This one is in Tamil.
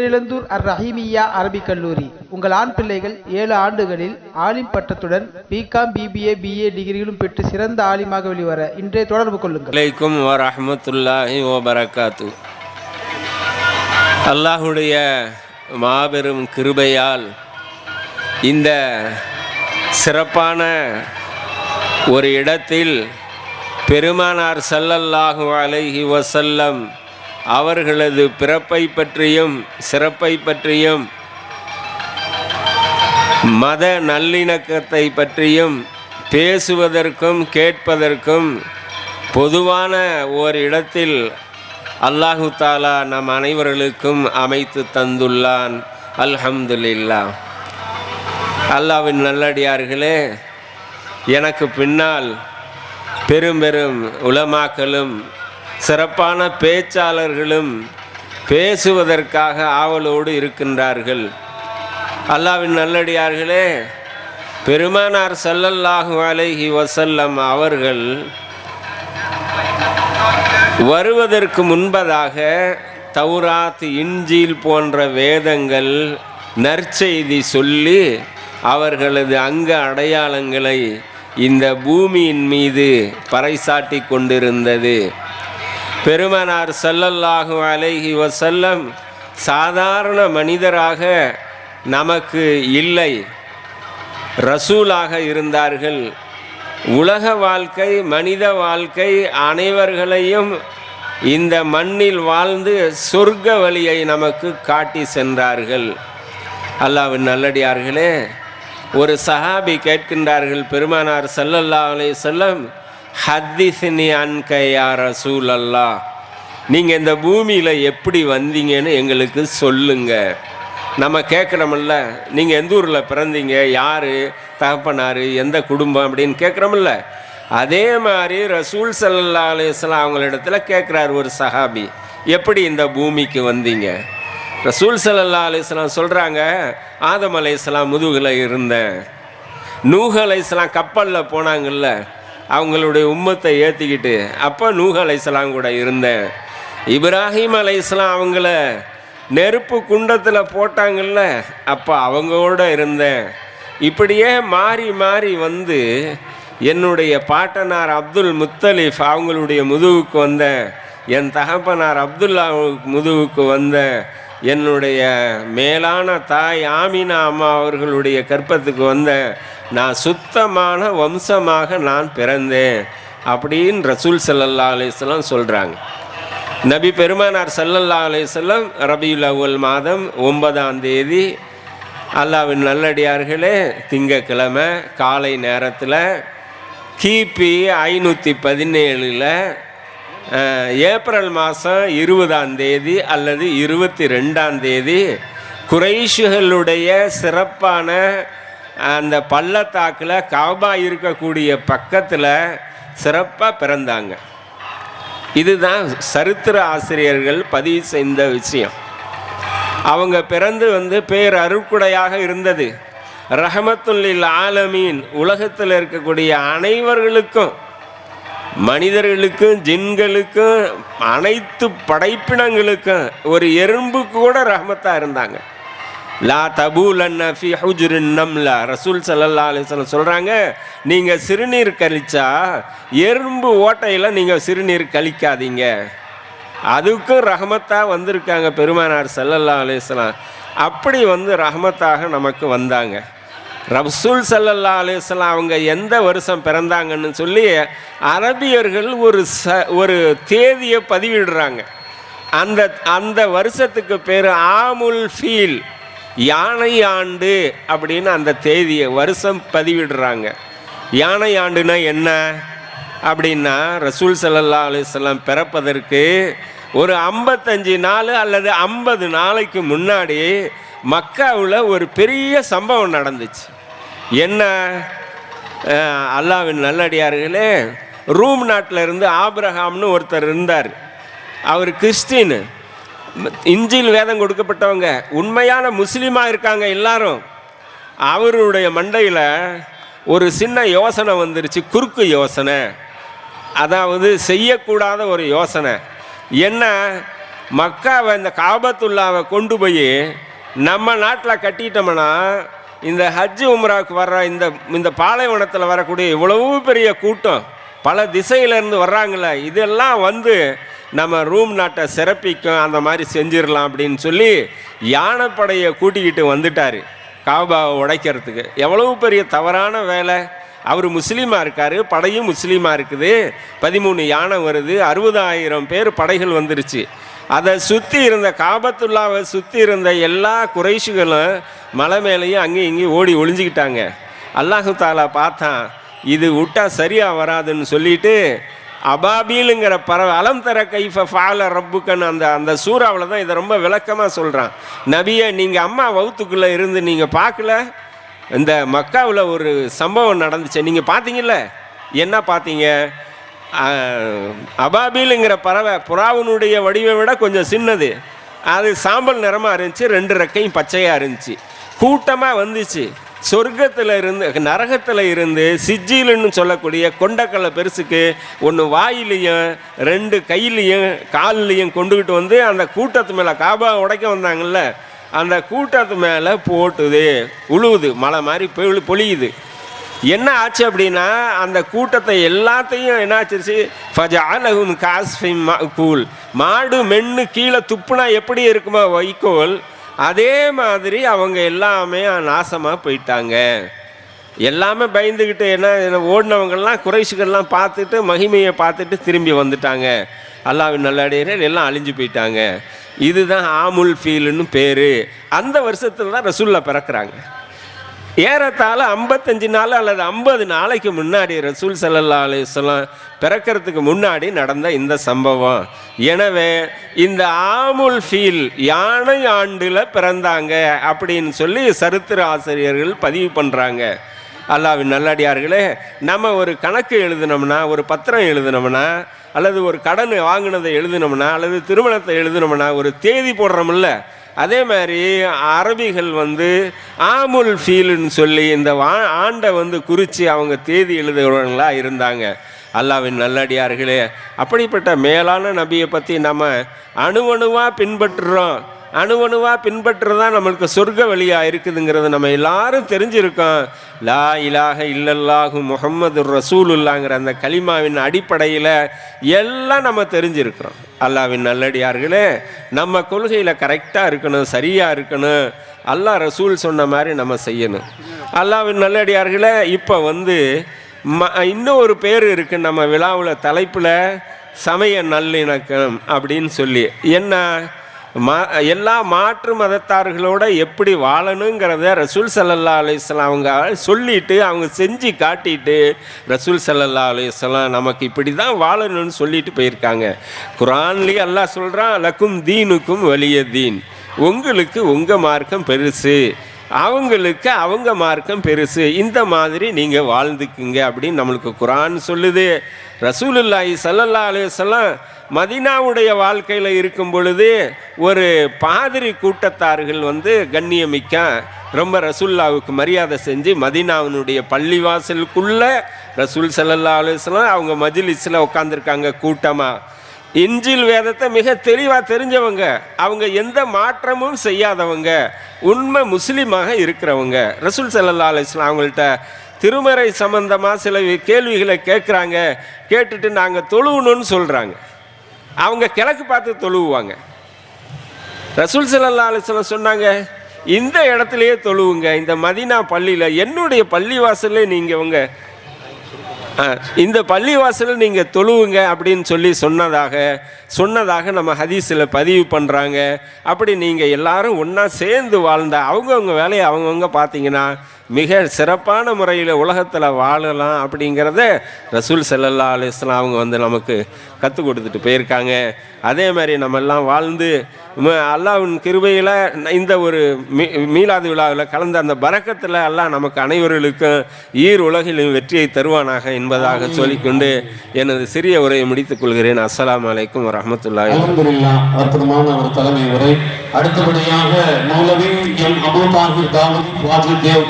பேரிழந்தூர் அர் ரஹீமியா அரபிக் கல்லூரி. உங்கள் ஆண் பிள்ளைகள் ஏழு ஆண்டுகளில் ஆலிம் பட்டத்துடன் பிகாம் பிபிஏ பிஏ டிகிரிகளும் பெற்று சிறந்த ஆலிமாக வெளிவர இன்றைய தொடர்பு கொள்ளுங்கள். வலைக்கும் வரமத்துல்லாஹி வபரகாத்து. அல்லாஹுடைய மாபெரும் கிருபையால் இந்த சிறப்பான ஒரு இடத்தில் பெருமானார் ஸல்லல்லாஹு அலைஹி வசல்லம் அவர்களது பிறப்பை பற்றியும் சிறப்பை பற்றியும் மத நல்லிணக்கத்தை பற்றியும் பேசுவதற்கும் கேட்பதற்கும் பொதுவான ஓர் இடத்தில் அல்லாஹு தாலா நம் அனைவர்களுக்கும் அமைத்து தந்துள்ளான். அல்ஹம்துலில்லா. அல்லாவின் நல்லடியார்களே எனக்கு பின்னால் பெரும் பெரும் உலமாக்களும் சிறப்பான பேச்சாளர்களும் பேசுவதற்காக ஆவலோடு இருக்கின்றார்கள். அல்லாவின் நல்லடியார்களே பெருமானார் சல்லல்லாஹு அலைஹி வசல்லம் அவர்கள் வருவதற்கு முன்பதாக தௌராத் இஞ்சில் போன்ற வேதங்கள் நற்செய்தி சொல்லி அவர்களது அங்க அடையாளங்களை இந்த பூமியின் மீது பறைசாட்டி கொண்டிருந்தது. பெருமனார் ஸல்லல்லாஹு அலைஹி வசல்லம் சாதாரண மனிதராக நமக்கு இல்லை. ரசூலாக இருந்தார்கள். உலக வாழ்க்கை மனித வாழ்க்கை அனைவர்களையும் இந்த மண்ணில் வாழ்ந்து சொர்க்க வழியை நமக்கு காட்டி சென்றார்கள். அல்லாவின் நல்லடியார்களே ஒரு சஹாபி கேட்கின்றார்கள் பெருமானார் ஸல்லல்லாஹு அலைஹி செல்லம் ஹத்திஸ்னி அன்கையா ரசூல் அல்லா நீங்கள் இந்த பூமியில் எப்படி வந்தீங்கன்னு எங்களுக்கு சொல்லுங்க. நம்ம கேட்குறோமில்ல நீங்கள் எந்த ஊரில் பிறந்தீங்க யார் தகப்பனார் எந்த குடும்பம் அப்படின்னு கேட்குறோமில்ல அதே மாதிரி ரசூல் சல்லா அலையம் அவங்களிடத்துல கேட்குறாரு ஒரு சஹாபி எப்படி இந்த பூமிக்கு வந்தீங்க? ரசூல் சல்லா அலிஸ்லாம் சொல்கிறாங்க ஆதம் அலையாம் முதுகில் இருந்தேன். நூஹ் அலையாம் கப்பலில் போனாங்கல்ல அவங்களுடைய உம்மத்தை ஏற்றிக்கிட்டு அப்போ நூஹ் அலையாம் கூட இருந்தேன். இப்ராஹிம் அலைஸ்லாம் அவங்கள நெருப்பு குண்டத்தில் போட்டாங்கல்ல அப்போ அவங்களோட இருந்தேன். இப்படியே மாறி மாறி வந்து என்னுடைய பாட்டனார் அப்துல் முத்தலிஃப் அவங்களுடைய முதுவுக்கு வந்தேன். என் தகப்பனார் அப்துல்லா முதுவுக்கு வந்தேன். என்னுடைய மேலான தாய் ஆமினா அம்மா அவர்களுடைய கற்பத்துக்கு வந்தேன். நான் சுத்தமான வம்சமாக நான் பிறந்தேன் அப்படின்னு ரசூல் சல்லல்லா அலிஸ்லாம் சொல்கிறாங்க நபி பெருமானார் சல்லல்லா அலிஸ்லாம் ரபியுல் அவ்வல் மாதம் ஒன்பதாம் தேதி அல்லாவின் நல்லடியார்களே திங்கக்கிழமை காலை நேரத்தில் கிபி ஐநூற்றி பதினேழில் ஏப்ரல் மாதம் இருபதாம் தேதி அல்லது இருபத்தி ரெண்டாம் தேதி குறைஷுகளுடைய சிறப்பான அந்த பள்ளத்தாக்கில் காபா இருக்கக்கூடிய பக்கத்தில் சிறப்பாக பிறந்தாங்க. இதுதான் சரித்திர ஆசிரியர்கள் பதிவு செய்த விஷயம். அவங்க பிறந்து வந்து பேர் அருக்குடையாக இருந்தது. ரஹமத்துல்லில் ஆலமீன் உலகத்தில் இருக்கக்கூடிய அனைவர்களுக்கும் மனிதர்களுக்கும் ஜின்களுக்கும் அனைத்து படைப்பினங்களுக்கும் ஒரு எறும்பு கூட ரஹமத்தாக இருந்தாங்க. லா தபூலன்ன ஃபி ஹுஜுரின் நம்ல. ரசூல் சல்லா அலிஸ்லாம் சொல்கிறாங்க நீங்கள் சிறுநீர் கழிச்சா எறும்பு ஓட்டையில் நீங்கள் சிறுநீர் கழிக்காதீங்க. அதுக்கும் ரஹமத்தாக வந்திருக்காங்க பெருமானார் சல்லல்லா அலிஸ்லாம் அப்படி வந்து ரஹமத்தாக நமக்கு வந்தாங்க. ரசூல் சல்லல்லா அலிஸ்லாம் அவங்க எந்த வருஷம் பிறந்தாங்கன்னு சொல்லி அரபியர்கள் ஒரு ச ஒரு தேதியை பதிவிடுறாங்க. அந்த அந்த வருஷத்துக்கு பேர் ஆமுல் ஃபீல். யானை ஆண்டு அப்படின்னு அந்த தேதியை வருஷம் பதிவிடுறாங்க. யானை ஆண்டுனா என்ன? அப்படின்னா ரசூல் சல்லா அலுவலாம் பிறப்பதற்கு ஒரு ஐம்பத்தஞ்சு நாள் அல்லது ஐம்பது நாளைக்கு முன்னாடி மக்காவில் ஒரு பெரிய சம்பவம் நடந்துச்சு. என்ன? அல்லாவின் நல்லடியார்களே ரூம் நாட்டில் இருந்து ஆப்ரஹாம்னு ஒருத்தர் இருந்தார். அவர் கிறிஸ்டின் இஞ்சில் வேதம் கொடுக்கப்பட்டவங்க உண்மையான முஸ்லீமாக இருக்காங்க எல்லாரும். அவருடைய மண்டையில் ஒரு சின்ன யோசனை வந்துருச்சு குறுக்கு யோசனை. அதாவது செய்யக்கூடாத ஒரு யோசனை. என்ன? மக்காவை இந்த காபத்துல்லாவை கொண்டு போய் நம்ம நாட்டில் கட்டிட்டோம்னா இந்த ஹஜ் உம்ராவுக்கு வர்ற இந்த இந்த பாலைவனத்தில் வரக்கூடிய இவ்வளவு பெரிய கூட்டம் பல திசையிலேருந்து வர்றாங்களே இதெல்லாம் வந்து நம்ம ரூம் நாட்டை சிறப்பிக்கும் அந்த மாதிரி செஞ்சிடலாம் அப்படின்னு சொல்லி யானைப்படையை கூட்டிக்கிட்டு வந்துட்டார். காபாவை உடைக்கிறதுக்கு. எவ்வளவு பெரிய தவறான வேலை. அவர் முஸ்லீமாக இருக்கார் படையும் முஸ்லீமாக இருக்குது. பதிமூணு யானை வருது அறுபதாயிரம் பேர் படைகள் வந்துருச்சு. அதை சுற்றி இருந்த காபத்துல்லாவை சுற்றி இருந்த எல்லா குறைஷுகளும் மலை மேலேயும் அங்கேயும் இங்கேயும் ஓடி ஒளிஞ்சிக்கிட்டாங்க. அல்லாஹு தாலா பார்த்தான் இது விட்டா சரியாக வராதுன்னு சொல்லிட்டு அபாபீலுங்கிற பறவை அலம் தர கைஃப ஃபால ரப்புக்கன்னு அந்த அந்த சூறாவில் தான் இதை ரொம்ப விளக்கமாக சொல்கிறான் நபியை நீங்கள் அம்மா வவுத்துக்குள்ளே இருந்து நீங்கள் பார்க்கல இந்த மக்காவில் ஒரு சம்பவம் நடந்துச்சு. நீங்கள் பார்த்தீங்கல்ல என்ன பார்த்தீங்க அபாபீலுங்கிற பறவை புறாவினுடைய வடிவை விட கொஞ்சம் சின்னது. அது சாம்பல் நிறமாக இருந்துச்சு ரெண்டு ரெக்கையும் பச்சையாக இருந்துச்சு. கூட்டமாக வந்துச்சு. சொர்க்கத்தில் இருந்து நரகத்தில் இருந்து சிஜிலுன்னு சொல்லக்கூடிய கொண்டக்கல்லை பெருசுக்கு ஒன்று வாயிலையும் ரெண்டு கையிலையும் கால்லையும் கொண்டுக்கிட்டு வந்து அந்த கூட்டத்து மேலே காபா உடைக்க வந்தாங்கல்ல அந்த கூட்டத்து மேலே போட்டுது உழுவுது மழை மாதிரி பொழு பொழியுது. என்ன ஆச்சு அப்படின்னா அந்த கூட்டத்தை எல்லாத்தையும் என்ன ஆச்சு ஃபஜாலஹும் காஸ்ஃபிம் கூல் மாடு மென்னு கீழே துப்புனா எப்படி இருக்குமா வைக்கோல்? அதே மாதிரி அவங்க எல்லாமே நாசமாக போயிட்டாங்க. எல்லாமே பயந்துக்கிட்டு என்ன ஓடினவங்கள்லாம் குறைசுகள்லாம் பார்த்துட்டு மகிமையை பார்த்துட்டு திரும்பி வந்துட்டாங்க. அல்லாவின் நல்லடியர்கள் எல்லாம் அழிஞ்சு போயிட்டாங்க. இதுதான் ஆமுல் ஃபீல்னு பேர். அந்த வருஷத்தில் தான் ரசூலில் பிறக்கிறாங்க. ஏறத்தாழ ஐம்பத்தஞ்சு நாள் அல்லது ஐம்பது நாளைக்கு முன்னாடி ரசூல் சல்லல்லா அலிஸ்லாம் பிறக்கிறதுக்கு முன்னாடி நடந்த இந்த சம்பவம். எனவே இந்த ஆமுல் ஃபீல் யானை ஆண்டில் பிறந்தாங்க அப்படின்னு சொல்லி சரித்திர ஆசிரியர்கள் பதிவு பண்ணுறாங்க அல்லாவின் நல்லடியார்களே நம்ம ஒரு கணக்கு எழுதினோம்னா ஒரு பத்திரம் எழுதினோம்னா அல்லது ஒரு கடன் வாங்கினதை எழுதினோம்னா அல்லது திருமணத்தை எழுதினோம்னா ஒரு தேதி போடுறோம்ல அதே மாதிரி அரபிகள் வந்து ஆமுல் ஃபீலுன்னு சொல்லி இந்த வா ஆண்டை வந்து குறித்து அவங்க தேதி எழுதுகிறவங்களா இருந்தாங்க. அல்லாவின் நல்லடியார்களே அப்படிப்பட்ட மேலான நபியை பற்றி நம்ம அணுவணுவாக பின்பற்றுறோம். அணுவணுவாக பின்பற்றுறதா நம்மளுக்கு சொர்க்க வழியாக இருக்குதுங்கிறது நம்ம எல்லாரும் தெரிஞ்சிருக்கோம். லா இலாக இல்லல்லாஹு முஹம்மது ரசூலுல்லாங்கிற அந்த கலிமாவின் அடிப்படையில் எல்லாம் நம்ம தெரிஞ்சிருக்கிறோம். அல்லாவின் நல்லடியார்களே நம்ம கொள்கையில் கரெக்டாக இருக்கணும் சரியாக இருக்கணும். அல்லாஹ் ரசூல் சொன்ன மாதிரி நம்ம செய்யணும். அல்லாவின் நல்லடியார்களே இப்போ வந்து ம இன்னும் ஒரு பேர் இருக்குது நம்ம விழாவில் தலைப்பில் சமய நல்லிணக்கம் அப்படின்னு சொல்லி. என்ன? மா எல்லா மாற்று மதத்தார்களோட எப்படி வாழணுங்கிறத ரசூல் சல்லல்லா அலிஸ்லாம் அவங்க சொல்லிட்டு அவங்க செஞ்சு காட்டிட்டு ரசூல் சல்லல்லா அலிஸ்லாம் நமக்கு இப்படி தான் வாழணும்னு சொல்லிட்டு போயிருக்காங்க. குரான்லேயே எல்லாம் சொல்கிறான் லக்கும் தீனுக்கும் வலிய தீன். உங்களுக்கு உங்கள் மார்க்கம் பெருசு. அவங்களுக்கு அவங்க மார்க்கம் பெருசு. இந்த மாதிரி நீங்கள் வாழ்ந்துக்குங்க அப்படின்னு நம்மளுக்கு குரான் சொல்லுது. ரசூலுல்லாஹி சல்லல்லா அலையம் மதினாவுடைய வாழ்க்கையில் இருக்கும் பொழுது ஒரு பாதிரி கூட்டத்தார்கள் வந்து கண்ணியமிக்க ரொம்ப ரசுல்லாவுக்கு மரியாதை செஞ்சு மதினாவினுடைய பள்ளிவாசலுக்குள்ளே ரசூல் சல்லல்லா அலுவலாம் அவங்க மஜிலிஸில் உட்காந்துருக்காங்க கூட்டமாக இஞ்சில் வேதத்தை மிக தெளிவாக தெரிஞ்சவங்க அவங்க எந்த மாற்றமும் செய்யாதவங்க உண்மை முஸ்லீமாக இருக்கிறவங்க. ரசூல் சல்லா அலிஸ்லாம் அவங்கள்ட்ட திருமறை சம்பந்தமாக சில கேள்விகளை கேட்குறாங்க கேட்டுட்டு நாங்கள் தொழுவணும்னு சொல்கிறாங்க அவங்க கிழக்கு பார்த்து தொழுவுவாங்க. ரசூல் சல்லா அலிஸ்லாம் சொன்னாங்க இந்த இடத்துலையே தொழுவுங்க இந்த மதினா பள்ளியில் என்னுடைய பள்ளி வாசல்ல நீங்கள் உங்கள் இந்த பள்ளிவாசல் நீங்கள் தொழுவுங்க அப்படின்னு சொல்லி சொன்னதாக சொன்னதாக நம்ம ஹதீஸில் பதிவு பண்ணுறாங்க அப்படி நீங்கள் எல்லாரும் ஒன்றா சேர்ந்து வாழ்ந்த அவங்கவுங்க வேலையை அவங்கவுங்க பார்த்தீங்கன்னா மிக சிறப்பான முறையில் உலகத்தில் வாழலாம் அப்படிங்கிறத ரசூல் செல்லல்லா அலிஸ்லாம் அவங்க வந்து நமக்கு கற்றுக் கொடுத்துட்டு போயிருக்காங்க. அதே மாதிரி நம்ம எல்லாம் வாழ்ந்து அல்லாவின் அல்லாஹ்வின் கிருபையில் இந்த ஒரு மீ மீலாது விழாவில் கலந்த அந்த பரக்கத்தில் அல்லாஹ் நமக்கு அனைவர்களுக்கும் ஈர் உலகிலும் வெற்றியை தருவானாக என்பதாக சொல்லிக்கொண்டு எனது சிறிய உரையை முடித்துக் கொள்கிறேன். அஸ்லாம் அலைக்கும் வரமத்துல்லா அற்புதமான ஒரு தலைமை உரை. அடுத்தபடியாக மௌலவி எம் அபு தாகிர் தாவூத் வாஜித் தேவ்